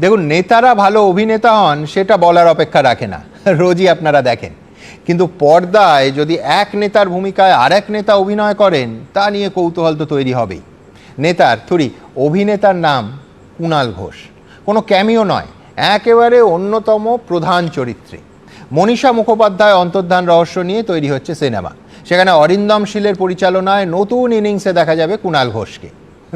দেখুন, নেতারা ভালো অভিনেতা হন, সেটা বলার অপেক্ষা রাখে না। রোজই আপনারা দেখেন। কিন্তু পর্দায় যদি এক নেতার ভূমিকায় আর এক নেতা অভিনয় করেন, তা নিয়ে কৌতূহল তো তৈরি হবেই। নেতার, থুরি, অভিনেতার নাম কুণাল ঘোষ। কোনো ক্যামিও নয়, একেবারে অন্যতম প্রধান চরিত্রে। মনীষা মুখোপাধ্যায় অন্তর্ধান রহস্য নিয়ে তৈরি হচ্ছে সিনেমা। সেখানে অরিন্দম শীলের পরিচালনায় নতুন ইনিংসে দেখা যাবে কুণাল ঘোষকে।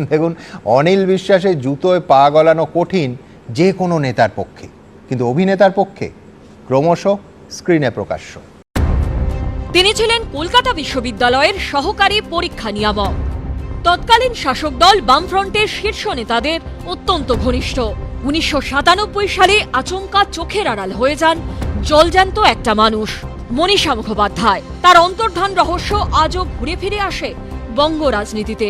দেখুন, অনিল বিশ্বাসের জুতোয় পা গলানো কঠিন যে কোনো নেতার পক্ষে, কিন্তু অভিনেতার পক্ষে, ক্রমশ স্ক্রিনে প্রকাশ্য। তিনি ছিলেন কলকাতা বিশ্ববিদ্যালয়ের সহকারী পরীক্ষা নিয়ামক। তৎকালীন শাসক দল বামফ্রন্টের শীর্ষ নেতাদের অত্যন্ত ঘনিষ্ঠ। উনিশশো সাতানব্বই সালে আচমকা চোখের আড়াল হয়ে যান জলজ্যান্ত একটা মানুষ, মনীষা মুখোপাধ্যায়। তার অন্তর্ধান রহস্য আজও ঘুরে ফিরে আসে বঙ্গ রাজনীতিতে।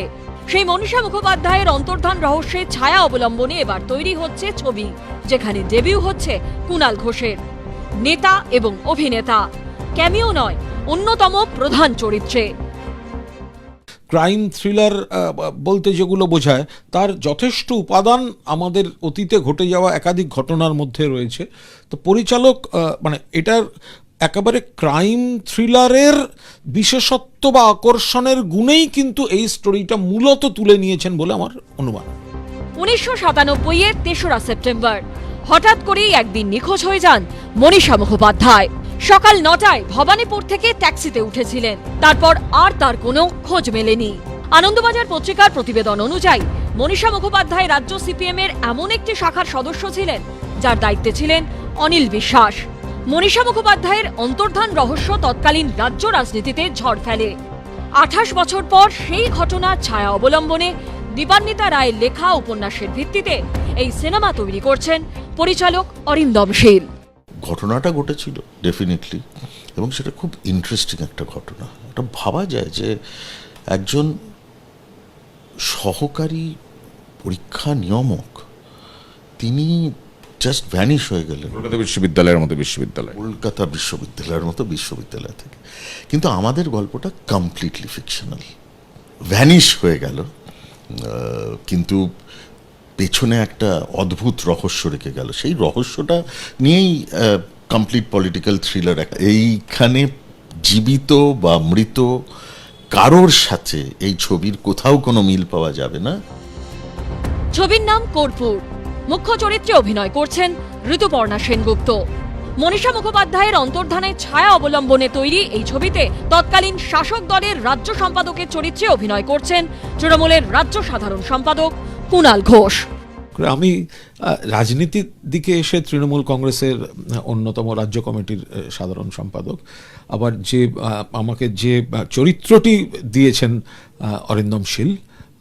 সেই মনীষা মুখোপাধ্যায়ের অন্তর্ধান রহস্যের ছায়া অবলম্বনে এবার তৈরি হচ্ছে ছবি, যেখানে ডেবিউ হচ্ছে কুণাল ঘোষের। নেতা এবং অভিনেতা ক্যামিও নয়, অন্যতম প্রধান চরিত্রে। ক্রাইম থ্রিলার বলতে যেগুলো বোঝায়, তার যথেষ্ট উপাদান আমাদের অতীতে ঘটে যাওয়া একাধিক ঘটনার মধ্যে রয়েছে। তো পরিচালক মানে এটার একেবারে ক্রাইম থ্রিলারের বিশেষত্ব বা আকর্ষণের গুণেই কিন্তু এই স্টোরিটা মূলত তুলে নিয়েছেন বলে আমার অনুমান। উনিশশো সাতানব্বই এর তেসরা সেপ্টেম্বর। হঠাৎ করেই একদিন নিখোঁজ হয়ে যান মনীষা মুখোপাধ্যায়। সকাল নটায় ভবানীপুর থেকে ট্যাক্সিতে উঠেছিলেন। তারপর আর তার কোনো খোঁজ মেলেনি। আনন্দবাজার পত্রিকার প্রতিবেদন অনুযায়ী, মনীষা মুখোপাধ্যায় রাজ্য সিপিএম এর এমন একটি শাখার সদস্য ছিলেন, যার দায়িত্বে ছিলেন অনিল বিশ্বাস। মনীষা মুখোপাধ্যায়ের অন্তর্ধান রহস্য তৎকালীন রাজ্য রাজনীতিতে ঝড় ফেলে। আঠাশ বছর পর সেই ঘটনার ছায়া অবলম্বনে দীপান্বিতা রায়ের লেখা উপন্যাসের ভিত্তিতে এই সিনেমা তৈরি করছেন পরিচালক অরিন্দম শীল ঘটনাটা ঘটেছিল ডেফিনেটলি এবং সেটা খুব ইন্টারেস্টিং একটা ঘটনা। এটা ভাবা যায় যে একজন সহকারী পরীক্ষা নিয়ামক, তিনি জাস্ট ভ্যানিশ হয়ে গেলেন কলকাতা বিশ্ববিদ্যালয়ের মতো বিশ্ববিদ্যালয়। কলকাতা বিশ্ববিদ্যালয়ের মতো বিশ্ববিদ্যালয় থেকে। কিন্তু আমাদের গল্পটা কমপ্লিটলি ফিকশনাল ভ্যানিশ হয়ে গেল। কিন্তু পেছনে একটা অদ্ভুত রহস্য রেখে গেল। সেই রহস্যটা নিয়েই কমপ্লিট পলিটিক্যাল থ্রিলার এইখানে জীবিত বা মৃত কারোর সাথে এই ছবির কোথাও কোনো মিল পাওয়া যাবে না। ছবির নাম কর্পূর। মুখ্য চরিত্রে অভিনয় করছেন ঋতুপর্ণা সেনগুপ্ত। মনীষা মুখোপাধ্যায়ের অন্তর্ধানের ছায়া অবলম্বনে তৈরি এই ছবিতে তৎকালীন শাসক দলের রাজ্য সম্পাদকের চরিত্রে অভিনয় করছেন তৃণমূলের রাজ্য সাধারণ সম্পাদক কুণাল ঘোষ। আমি রাজনীতির দিকে এসে তৃণমূল কংগ্রেসের অন্যতম রাজ্য কমিটির সাধারণ সম্পাদক। আবার যে আমাকে যে চরিত্রটি দিয়েছেন অরিন্দম শীল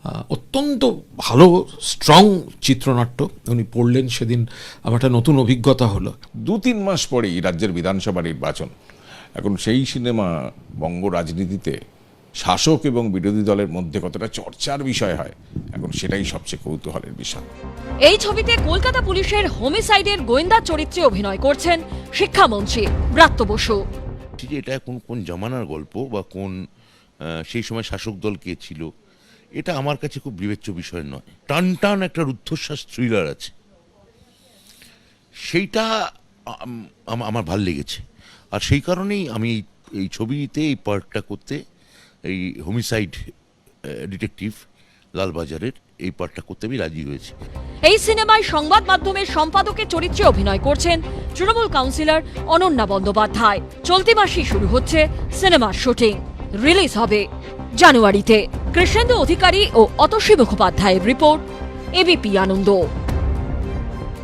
অত্যন্ত ভালো স্ট্রং চিত্রনাট্য উনি পড়লেন সেদিন। আমার একটা নতুন অভিজ্ঞতা হলো। দু তিন মাস পরেই রাজ্যের বিধানসভা নির্বাচন। এখন সেই সিনেমা বঙ্গ রাজনীতিতে শাসক এবং বিরোধী দলের মধ্যে কতটা চর্চার বিষয় হয় এখন সেটাই সবচেয়ে কৌতূহলের বিষয়। এই ছবিতে কলকাতা পুলিশের হোমিসাইডের গোয়েন্দা চরিত্রে অভিনয় করছেন শিক্ষামন্ত্রী ব্রাত্য বসু। এটা কোন কোন জমানার গল্প বা কোন আহ, সেই সময় শাসক দল কে ছিল? এটা আমার কাছে খুব বিবেচ্য বিষয় নয়। টান টান একটা রুদ্ধশ্বাস থ্রিলার আছে। সেইটা আম- আম- আমার ভালো লেগেছে। আর সেই কারণেই আমি এই- এই ছবিতে এই পার্টটা করতে, এই হোমিসাইড ডিটেকটিভ লালবাজারের এই পার্টটা করতে আমি রাজি হয়েছি। এই সিনেমায় সংবাদ মাধ্যমের সম্পাদকের চরিত্রে অভিনয় করছেন তৃণমূল কাউন্সিলর অনন্যা বন্দ্যোপাধ্যায়। চলতি মাসেই শুরু হচ্ছে সিনেমার শুটিং। রিলিজ হবে জানুয়ারিতে। কৃষ্ণেন্দু অধিকারী ও অতসী মুখোপাধ্যায়ের রিপোর্ট এবিপি আনন্দ।